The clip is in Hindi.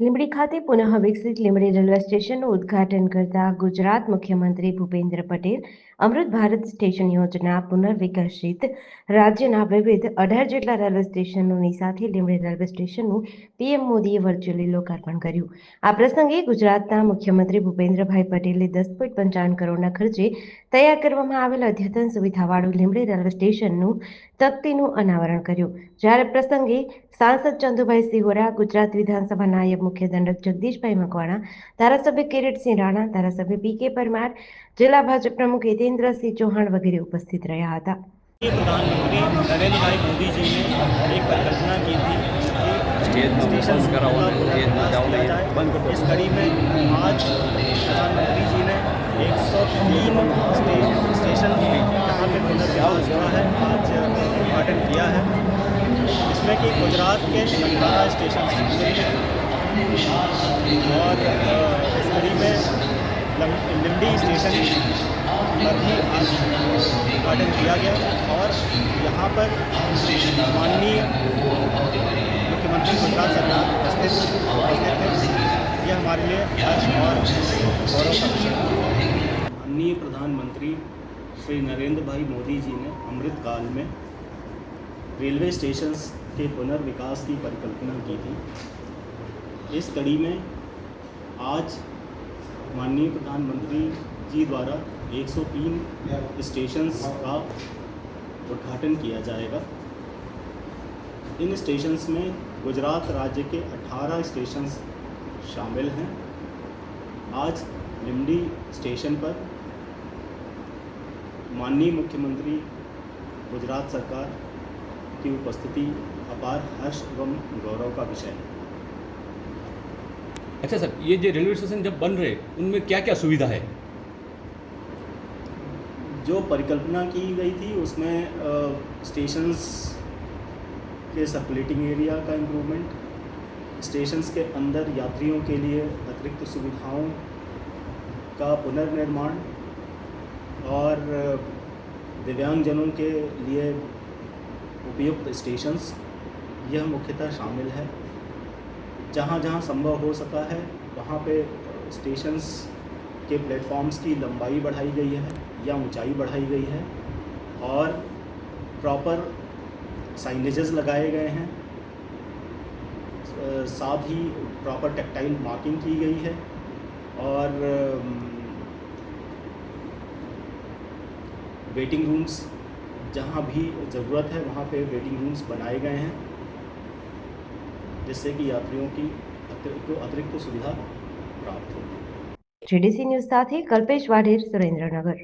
લીંબડી ખાતે પુનઃ વિકસિત લીંબડી રેલવે સ્ટેશનનું ઉદ્ઘાટન કરતા ગુજરાત મુખ્યમંત્રી ભૂપેન્દ્ર પટેલ અમૃત ભારત સ્ટેશન યોજના પુનર્વિકસિત રાજ્યના વિવિધ અઢાર જેટલા રેલવે સ્ટેશનોની સાથે લીંબડી રેલવે સ્ટેશનનું પીએમ મોદીએ વર્ચ્યુઅલી લોકાર્પણ કર્યું. આ પ્રસંગે ગુજરાતના મુખ્યમંત્રી ભૂપેન્દ્રભાઈ પટેલે દસ પોઈન્ટ પંચાવન કરોડના ખર્ચે તૈયાર કરવામાં આવેલ અદ્યતન સુવિધાવાળું લીંબડી રેલવે સ્ટેશનનું તકતીનું અનાવરણ કર્યું. જ્યારે પ્રસંગે સાંસદ ચંદુભાઈ સિહોરા ગુજરાત વિધાનસભા નાયબ મુખ્ય દંડક જગદીશભાઈ મકવાણા ધારાસભ્ય કિરીટસિંહ રાણા ધારાસભ્ય પી કે પરમાર જિલ્લા ભાજપ પ્રમુખ હિતેન્દ્રસિંહ ચૌહાણ વગેરે ઉપસ્થિત રહ્યા હતા ये प्रधानमंत्री नरेंद्र भाई मोदी जी ने एक परिकल्पना की थी कि स्टेज में स्टेशन बंद कराओ का ना, स्टेज में विकास जाओ किया नहीं, जाए। बंद कर दो। इस कड़ी में आज प्रधानमंत्री जी ने एक सौ तीन स्टेशन जहाँ पे पुनर्विकास हुआ है आज उद्घाटन किया है इसमें कि गुजरात के अठारह स्टेशन और इस में लिम्बी स्टेशन पर भी आज उद्घाटन किया गया और यहाँ पर माननीय मुख्यमंत्री गुजरात सरकार उपस्थित उपस्थित थे यह हमारे लिए हर्ष और गौरव का विषय माननीय प्रधानमंत्री श्री नरेंद्र भाई मोदी जी ने अमृत काल में रेलवे स्टेशन के पुनर्विकास की परिकल्पना की थी। इस कड़ी में आज माननीय प्रधानमंत्री जी द्वारा 103 स्टेशंस का उद्घाटन किया जाएगा। इन स्टेशंस में गुजरात राज्य के 18 स्टेशंस शामिल हैं। आज लिमडी स्टेशन पर माननीय मुख्यमंत्री, गुजरात सरकार की उपस्थिति अपार हर्ष एवं गौरव का विषय है। अच्छा सर, ये जो रेलवे स्टेशन जब बन रहे, उनमें क्या क्या सुविधा है? जो परिकल्पना की गई थी, उसमें स्टेशंस के सर्कुलेटिंग एरिया का इम्प्रूवमेंट स्टेशंस के अंदर यात्रियों के लिए अतिरिक्त सुविधाओं का पुनर्निर्माण और दिव्यांगजनों के लिए उपयुक्त स्टेशंस यह मुख्यतः शामिल है। जहाँ जहाँ संभव हो सका है, वहाँ पे स्टेशंस के प्लेटफॉर्म्स की लंबाई बढ़ाई गई है या ऊंचाई बढ़ाई गई है और प्रॉपर साइनेजेस लगाए गए हैं। साथ ही प्रॉपर टेक्टाइल मार्किंग की गई है और वेटिंग रूम्स जहाँ भी ज़रूरत है, वहाँ पे वेटिंग रूम्स बनाए गए हैं। जिससे कि यात्रियों की अतिरिक्त को अतिरिक्त सुविधा प्राप्त हो જીડીસી ન્યૂઝ સાથે કલ્પેશ વાઢેર સુરેન્દ્રનગર